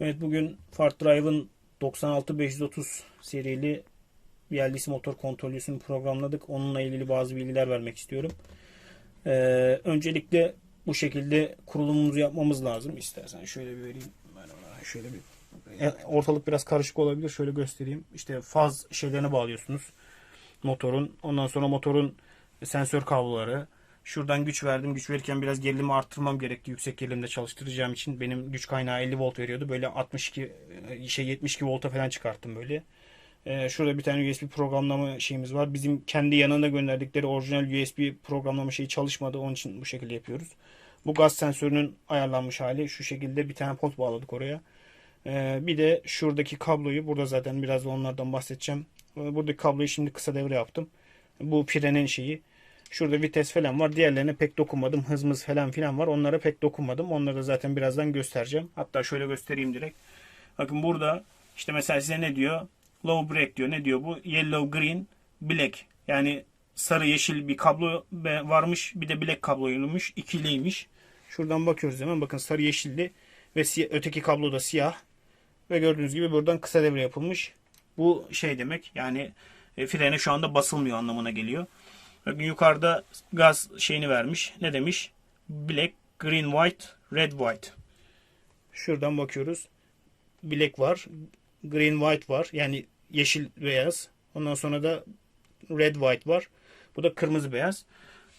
Evet bugün Fart Drive'ın 96530 serili VLDC motor kontrolüsünü programladık. Onunla ilgili bazı bilgiler vermek istiyorum. Ee, öncelikle bu şekilde kurulumumuzu yapmamız lazım. İstersen şöyle bir vereyim. Şöyle bir ortalık biraz karışık olabilir. Şöyle göstereyim. İşte faz şeylerini bağlıyorsunuz. Motorun. Ondan sonra motorun sensör kabloları. Şuradan güç verdim. Güç verirken biraz gerilimi arttırmam gerekti. Yüksek gerilimde çalıştıracağım için. Benim güç kaynağı 50 volt veriyordu. Böyle 62 şey 72 volta falan çıkarttım böyle. Ee, şurada bir tane USB programlama şeyimiz var. Bizim kendi yanında gönderdikleri orijinal USB programlama şeyi çalışmadı. Onun için bu şekilde yapıyoruz. Bu gaz sensörünün ayarlanmış hali. Şu şekilde bir tane pot bağladık oraya. Ee, bir de şuradaki kabloyu burada zaten biraz da onlardan bahsedeceğim. Buradaki kabloyu şimdi kısa devre yaptım. Bu pirenin şeyi. Şurada vites falan var. Diğerlerine pek dokunmadım. Hızımız falan filan var. Onlara pek dokunmadım. Onları da zaten birazdan göstereceğim. Hatta şöyle göstereyim direkt. Bakın burada işte mesela size ne diyor? Low break diyor. Ne diyor bu? Yellow, green, black. Yani sarı yeşil bir kablo varmış. Bir de black kabloymuş. İkiliymiş. Şuradan bakıyoruz hemen. Bakın sarı yeşilli ve öteki kablo da siyah. Ve gördüğünüz gibi buradan kısa devre yapılmış. Bu şey demek yani e, frene şu anda basılmıyor anlamına geliyor. Bakın yukarıda gaz şeyini vermiş. Ne demiş? Black, green, white, red, white. Şuradan bakıyoruz. Black var. Green, white var. Yani yeşil, beyaz. Ondan sonra da red, white var. Bu da kırmızı, beyaz.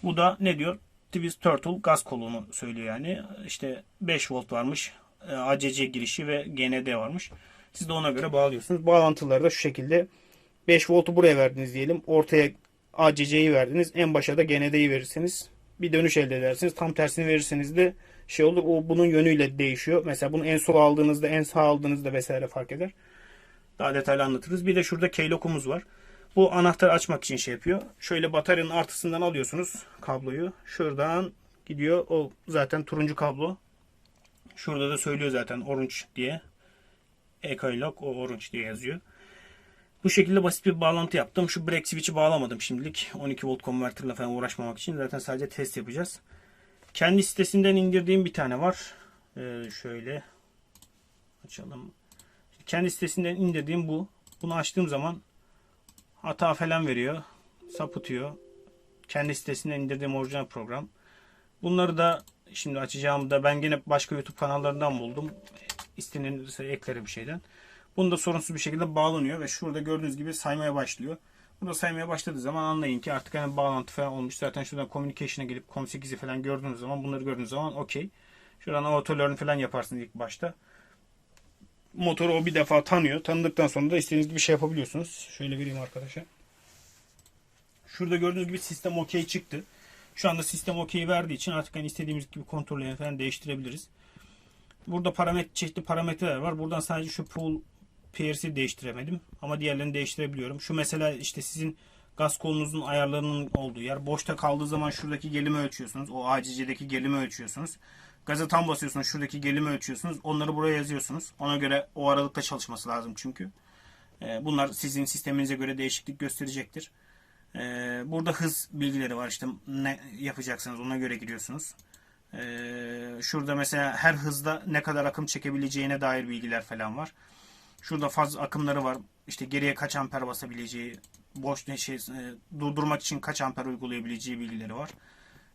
Bu da ne diyor? Twist Turtle gaz kolunu söylüyor yani. İşte 5 volt varmış. e, ACC girişi ve GND varmış. Siz de ona göre bağlıyorsunuz. Bağlantıları da şu şekilde 5 voltu buraya verdiniz diyelim. Ortaya ACC'yi verdiniz. En başa da GND'yi verirseniz bir dönüş elde edersiniz. Tam tersini verirseniz de şey olur. O bunun yönüyle değişiyor. Mesela bunu en sol aldığınızda en sağ aldığınızda vesaire fark eder. Daha detaylı anlatırız. Bir de şurada keylokumuz var. Bu anahtarı açmak için şey yapıyor. Şöyle bataryanın artısından alıyorsunuz kabloyu. Şuradan gidiyor. O zaten turuncu kablo. Şurada da söylüyor zaten orange diye. Ecoilog o orange diye yazıyor. Bu şekilde basit bir bağlantı yaptım. Şu break switch'i bağlamadım şimdilik. 12 volt konverterle falan uğraşmamak için. Zaten sadece test yapacağız. Kendi sitesinden indirdiğim bir tane var. Ee, şöyle açalım. Kendi sitesinden indirdiğim bu. Bunu açtığım zaman hata falan veriyor. Sapıtıyor. Kendi sitesinden indirdiğim orijinal program. Bunları da şimdi açacağımda ben gene başka YouTube kanallarından buldum. İstenirse eklerim şeyden. Bunu da sorunsuz bir şekilde bağlanıyor ve şurada gördüğünüz gibi saymaya başlıyor. Burada saymaya başladığı zaman anlayın ki artık hani bağlantı falan olmuş. Zaten şuradan communication'a gelip COM8'i falan gördüğünüz zaman bunları gördüğünüz zaman okey. Şuradan auto learn falan yaparsınız ilk başta. Motoru o bir defa tanıyor. Tanıdıktan sonra da istediğiniz gibi şey yapabiliyorsunuz. Şöyle vereyim arkadaşa. Şurada gördüğünüz gibi sistem okey çıktı. Şu anda sistem okey verdiği için artık hani istediğimiz gibi kontrollerini falan değiştirebiliriz. Burada parametre çeşitli parametreler var. Buradan sadece şu pool PRC'i değiştiremedim. Ama diğerlerini değiştirebiliyorum. Şu mesela işte sizin gaz kolunuzun ayarlarının olduğu yer. Boşta kaldığı zaman şuradaki gelimi ölçüyorsunuz. O ACC'deki gelimi ölçüyorsunuz. Gaza tam basıyorsunuz. Şuradaki gelimi ölçüyorsunuz. Onları buraya yazıyorsunuz. Ona göre o aralıkta çalışması lazım çünkü. Ee, Bunlar sizin sisteminize göre değişiklik gösterecektir. Ee, Burada hız bilgileri var. İşte ne yapacaksınız ona göre giriyorsunuz. Ee, Şurada mesela her hızda ne kadar akım çekebileceğine dair bilgiler falan var. Şurada faz akımları var. İşte geriye kaç amper basabileceği, boş şey e, durdurmak için kaç amper uygulayabileceği bilgileri var.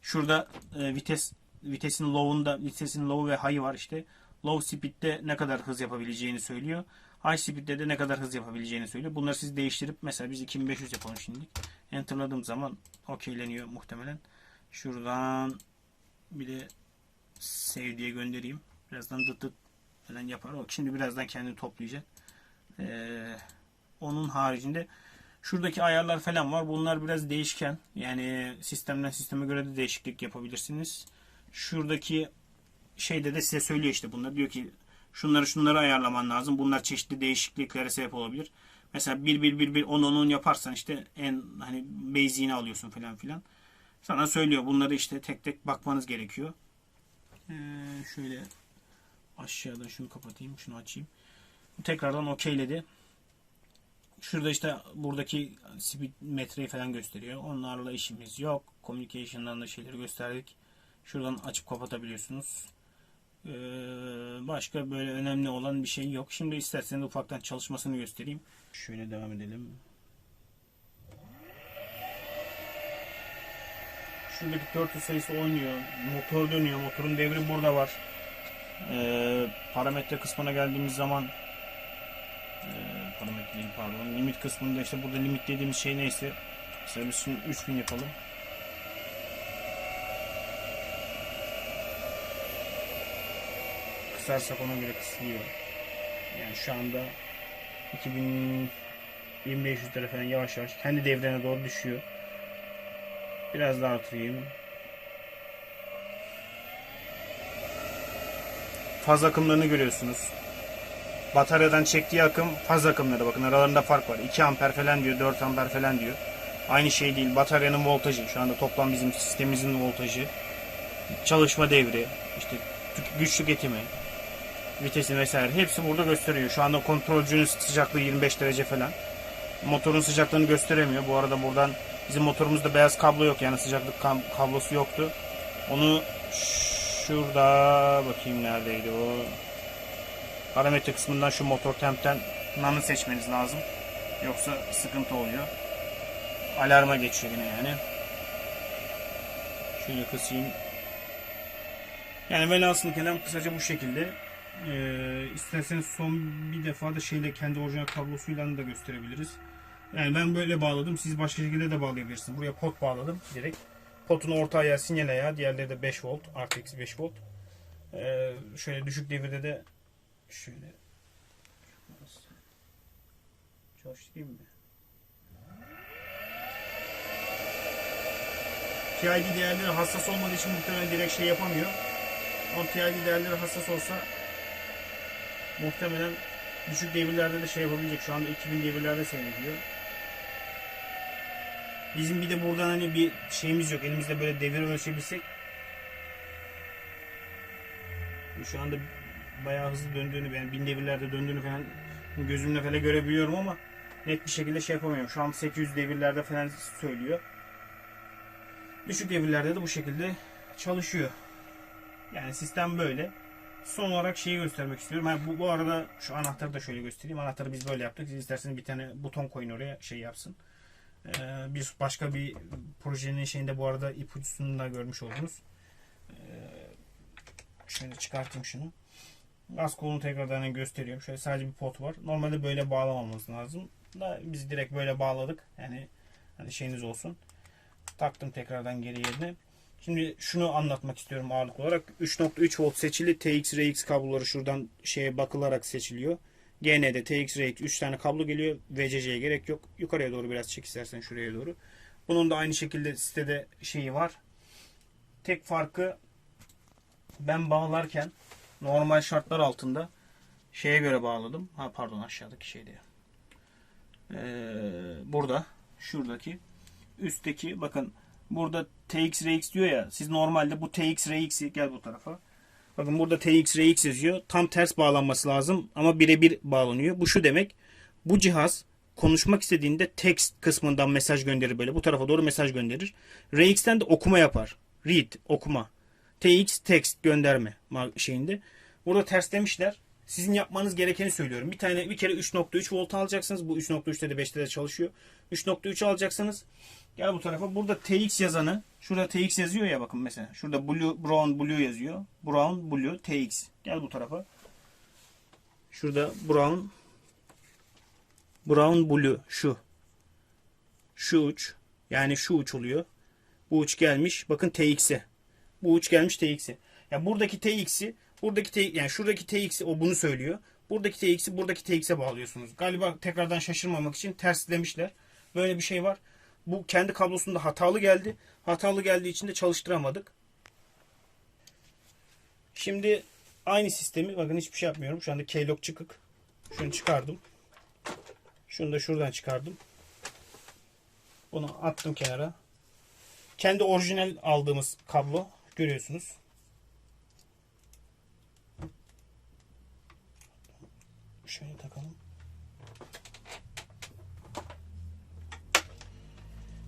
Şurada e, vites vitesin low'unda vitesin low ve high'ı var işte. Low speed'de ne kadar hız yapabileceğini söylüyor. High speed'de de ne kadar hız yapabileceğini söylüyor. Bunları siz değiştirip mesela biz 2500 yapalım şimdilik. Enter'ladığım zaman okeyleniyor muhtemelen. Şuradan bir de save diye göndereyim. Birazdan dıt dıt falan yapar. O şimdi birazdan kendini toplayacak. Ee, onun haricinde şuradaki ayarlar falan var. Bunlar biraz değişken. Yani sistemden sisteme göre de değişiklik yapabilirsiniz. Şuradaki şeyde de size söylüyor işte bunlar. Diyor ki şunları şunları ayarlaman lazım. Bunlar çeşitli değişikliklere sebep olabilir. Mesela 1 1 1 1 10 10 10 yaparsan işte en hani basic'ini alıyorsun falan filan. Sana söylüyor. Bunları işte tek tek bakmanız gerekiyor. Ee, şöyle aşağıdan şunu kapatayım, şunu açayım. Tekrardan okeyledi. Şurada işte buradaki speed metreyi falan gösteriyor. Onlarla işimiz yok. Communication'dan da şeyleri gösterdik. Şuradan açıp kapatabiliyorsunuz. Ee, başka böyle önemli olan bir şey yok. Şimdi isterseniz ufaktan çalışmasını göstereyim. Şöyle devam edelim. Şuradaki turtle sayısı oynuyor. Motor dönüyor. Motorun devri burada var. Ee, parametre kısmına geldiğimiz zaman ee, parametre değil pardon. Limit kısmında işte burada limit dediğimiz şey neyse. Mesela biz şimdi 3000 yapalım. Kısarsak ona göre kısılıyor. Yani şu anda 2000 1500 lira falan yavaş yavaş kendi devrene doğru düşüyor. Biraz daha artırayım. Faz akımlarını görüyorsunuz. Bataryadan çektiği akım faz akımları bakın aralarında fark var. 2 amper falan diyor 4 amper falan diyor. Aynı şey değil. Bataryanın voltajı şu anda toplam bizim sistemimizin voltajı. Çalışma devri, işte güç tüketimi, vitesi vesaire hepsi burada gösteriyor. Şu anda kontrolcünün sıcaklığı 25 derece falan. Motorun sıcaklığını gösteremiyor. Bu arada buradan bizim motorumuzda beyaz kablo yok yani sıcaklık kablosu yoktu. Onu şurada bakayım neredeydi o. Parametre kısmından şu motor tempten nanı seçmeniz lazım. Yoksa sıkıntı oluyor. Alarma geçiyor yine yani. Şöyle kısayım. Yani velhasıl kelam kısaca bu şekilde. Ee, isterseniz son bir defa da şeyle kendi orijinal kablosuyla da gösterebiliriz. Yani ben böyle bağladım. Siz başka şekilde de bağlayabilirsiniz. Buraya pot bağladım direkt. Potun orta ayağı sinyal ayağı. Diğerleri de 5 volt. Artı eksi 5 volt. Ee, şöyle düşük devirde de şöyle çalıştırayım mı? PID değerleri hassas olmadığı için muhtemelen direkt şey yapamıyor. Ama PID değerleri hassas olsa muhtemelen düşük devirlerde de şey yapabilecek. Şu anda 2000 devirlerde seyrediyor. Bizim bir de buradan hani bir şeyimiz yok. Elimizde böyle devir ölçebilsek şu anda bayağı hızlı döndüğünü ben bin devirlerde döndüğünü falan gözümle falan görebiliyorum ama net bir şekilde şey yapamıyorum. Şu an 800 devirlerde falan söylüyor. Düşük devirlerde de bu şekilde çalışıyor. Yani sistem böyle. Son olarak şeyi göstermek istiyorum. Ha, bu, bu arada şu anahtarı da şöyle göstereyim. Anahtarı biz böyle yaptık. Siz isterseniz bir tane buton koyun oraya şey yapsın. Ee, bir başka bir projenin şeyinde bu arada ipucusunu da görmüş oldunuz. Ee, şöyle çıkartayım şunu. Gaz kolunu tekrardan gösteriyorum. Şöyle sadece bir pot var. Normalde böyle bağlamamız lazım. Da biz direkt böyle bağladık. Yani hani şeyiniz olsun. Taktım tekrardan geri yerine. Şimdi şunu anlatmak istiyorum ağırlık olarak. 3.3 volt seçili TX RX kabloları şuradan şeye bakılarak seçiliyor. GN'de TX RX 3 tane kablo geliyor. VCC'ye gerek yok. Yukarıya doğru biraz çek istersen şuraya doğru. Bunun da aynı şekilde sitede şeyi var. Tek farkı ben bağlarken normal şartlar altında şeye göre bağladım. Ha pardon aşağıdaki şeyde. Ee, burada şuradaki üstteki bakın burada TX RX diyor ya siz normalde bu TX RX'i gel bu tarafa. Bakın burada TX RX yazıyor. Tam ters bağlanması lazım ama birebir bağlanıyor. Bu şu demek. Bu cihaz konuşmak istediğinde text kısmından mesaj gönderir böyle. Bu tarafa doğru mesaj gönderir. RX'ten de okuma yapar. Read, okuma. TX text gönderme şeyinde. Burada ters demişler. Sizin yapmanız gerekeni söylüyorum. Bir tane bir kere 3.3 volt alacaksınız. Bu 3.3'te de 5'te de çalışıyor. 3.3 alacaksınız. Gel bu tarafa. Burada TX yazanı, şurada TX yazıyor ya bakın mesela. Şurada blue, brown blue yazıyor. Brown blue TX. Gel bu tarafa. Şurada brown brown blue şu. Şu uç. Yani şu uç oluyor. Bu uç gelmiş. Bakın TX'e. Bu uç gelmiş TX'e. Yani buradaki TX'i buradaki T, yani şuradaki TX'i o bunu söylüyor. Buradaki TX'i buradaki TX'e bağlıyorsunuz. Galiba tekrardan şaşırmamak için ters demişler. Böyle bir şey var. Bu kendi kablosunda hatalı geldi. Hatalı geldiği için de çalıştıramadık. Şimdi aynı sistemi bakın hiçbir şey yapmıyorum. Şu anda keylog çıkık. Şunu çıkardım. Şunu da şuradan çıkardım. Bunu attım kenara. Kendi orijinal aldığımız kablo görüyorsunuz. Şöyle takalım.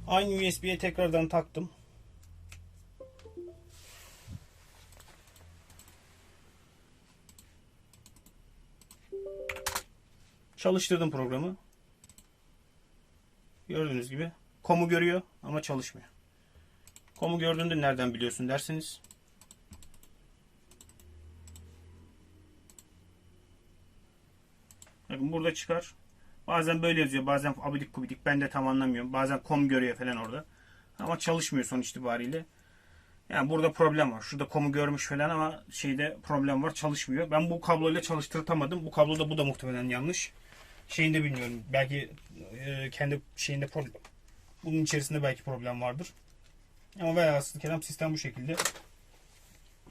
Aynı USB'ye tekrardan taktım. Çalıştırdım programı. Gördüğünüz gibi komu görüyor ama çalışmıyor. Komu gördüğünde nereden biliyorsun dersiniz. Bakın burada çıkar. Bazen böyle yazıyor. Bazen abidik gubidik. Ben de tam anlamıyorum. Bazen kom görüyor falan orada. Ama çalışmıyor sonuç itibariyle. Yani burada problem var. Şurada komu görmüş falan ama şeyde problem var. Çalışmıyor. Ben bu kabloyla çalıştırtamadım. Bu kabloda bu da muhtemelen yanlış. Şeyini de bilmiyorum. Belki e, kendi şeyinde problem. Bunun içerisinde belki problem vardır. Ama velhasıl kelam sistem bu şekilde.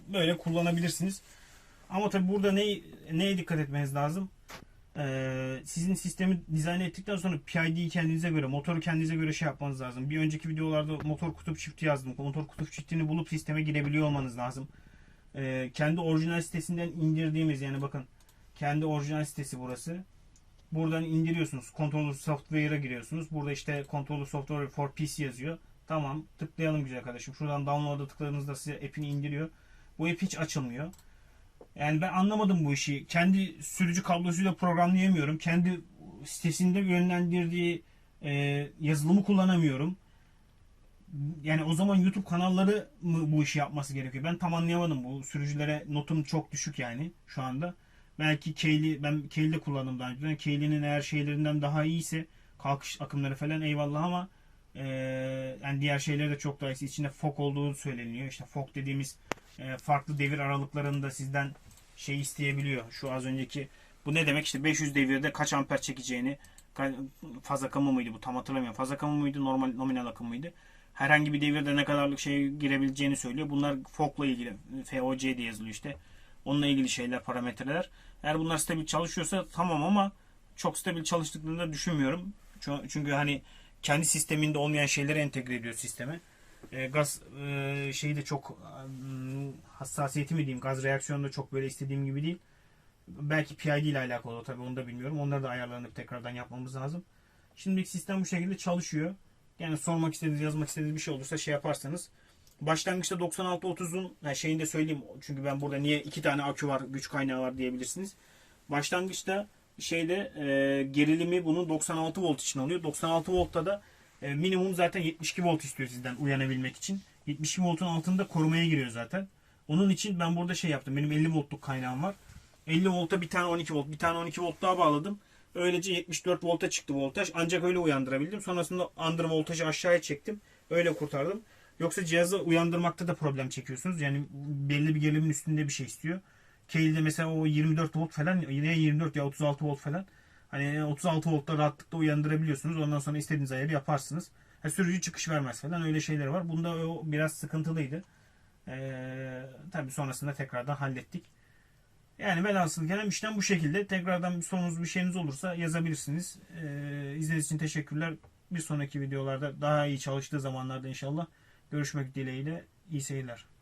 Böyle kullanabilirsiniz. Ama tabi burada ne, neye dikkat etmeniz lazım? Ee, sizin sistemi dizayn ettikten sonra PID'yi kendinize göre, motoru kendinize göre şey yapmanız lazım. Bir önceki videolarda motor kutup çifti yazdım. Motor kutup çiftini bulup sisteme girebiliyor olmanız lazım. Ee, kendi orijinal sitesinden indirdiğimiz yani bakın kendi orijinal sitesi burası. Buradan indiriyorsunuz. Controller Software'a giriyorsunuz. Burada işte Controller Software for PC yazıyor. Tamam tıklayalım güzel kardeşim. Şuradan download'a tıkladığınızda size app'ini indiriyor. Bu app hiç açılmıyor. Yani ben anlamadım bu işi. Kendi sürücü kablosuyla programlayamıyorum. Kendi sitesinde yönlendirdiği e, yazılımı kullanamıyorum. Yani o zaman YouTube kanalları mı bu işi yapması gerekiyor? Ben tam anlayamadım bu sürücülere notum çok düşük yani şu anda. Belki Kayli ben Kayli'de kullandım daha önce. Kayli'nin eğer şeylerinden daha iyiyse kalkış akımları falan eyvallah ama e, yani diğer şeyleri de çok daha iyisi. İçinde fok olduğu söyleniyor. İşte fok dediğimiz e, farklı devir aralıklarında sizden şey isteyebiliyor. Şu az önceki bu ne demek işte 500 devirde kaç amper çekeceğini faz akımı mıydı bu tam hatırlamıyorum. Faz akımı mıydı normal nominal akım mıydı? Herhangi bir devirde ne kadarlık şey girebileceğini söylüyor. Bunlar FOC'la ilgili FOC diye yazılıyor işte. Onunla ilgili şeyler parametreler. Eğer bunlar stabil çalışıyorsa tamam ama çok stabil çalıştıklarını da düşünmüyorum. Çünkü hani kendi sisteminde olmayan şeyleri entegre ediyor sisteme. E, gaz e, şeyi de çok mm, hassasiyeti mi diyeyim gaz reaksiyonu da çok böyle istediğim gibi değil. Belki PID ile alakalı o tabii onu da bilmiyorum. Onları da ayarlanıp tekrardan yapmamız lazım. Şimdilik sistem bu şekilde çalışıyor. Yani sormak istediğiniz, yazmak istediğiniz bir şey olursa şey yaparsanız. Başlangıçta 9630'un yani şeyini de söyleyeyim. Çünkü ben burada niye iki tane akü var, güç kaynağı var diyebilirsiniz. Başlangıçta şeyde e, gerilimi bunun 96 volt için alıyor. 96 voltta da e, minimum zaten 72 volt istiyor sizden uyanabilmek için. 72 voltun altında korumaya giriyor zaten. Onun için ben burada şey yaptım. Benim 50 voltluk kaynağım var. 50 volta bir tane 12 volt, bir tane 12 volt daha bağladım. Öylece 74 volta çıktı voltaj. Ancak öyle uyandırabildim. Sonrasında under voltajı aşağıya çektim. Öyle kurtardım. Yoksa cihazı uyandırmakta da problem çekiyorsunuz. Yani belli bir gerilimin üstünde bir şey istiyor. Kale'de mesela o 24 volt falan yine 24 ya 36 volt falan. Hani 36 voltta rahatlıkla uyandırabiliyorsunuz. Ondan sonra istediğiniz ayarı yaparsınız. Ha, sürücü çıkış vermez falan öyle şeyler var. Bunda o biraz sıkıntılıydı. Ee, tabii sonrasında tekrardan hallettik. Yani velhasıl kelam işlem bu şekilde. Tekrardan bir sorunuz bir şeyiniz olursa yazabilirsiniz. Ee, izlediğiniz için teşekkürler. Bir sonraki videolarda daha iyi çalıştığı zamanlarda inşallah görüşmek dileğiyle. İyi seyirler.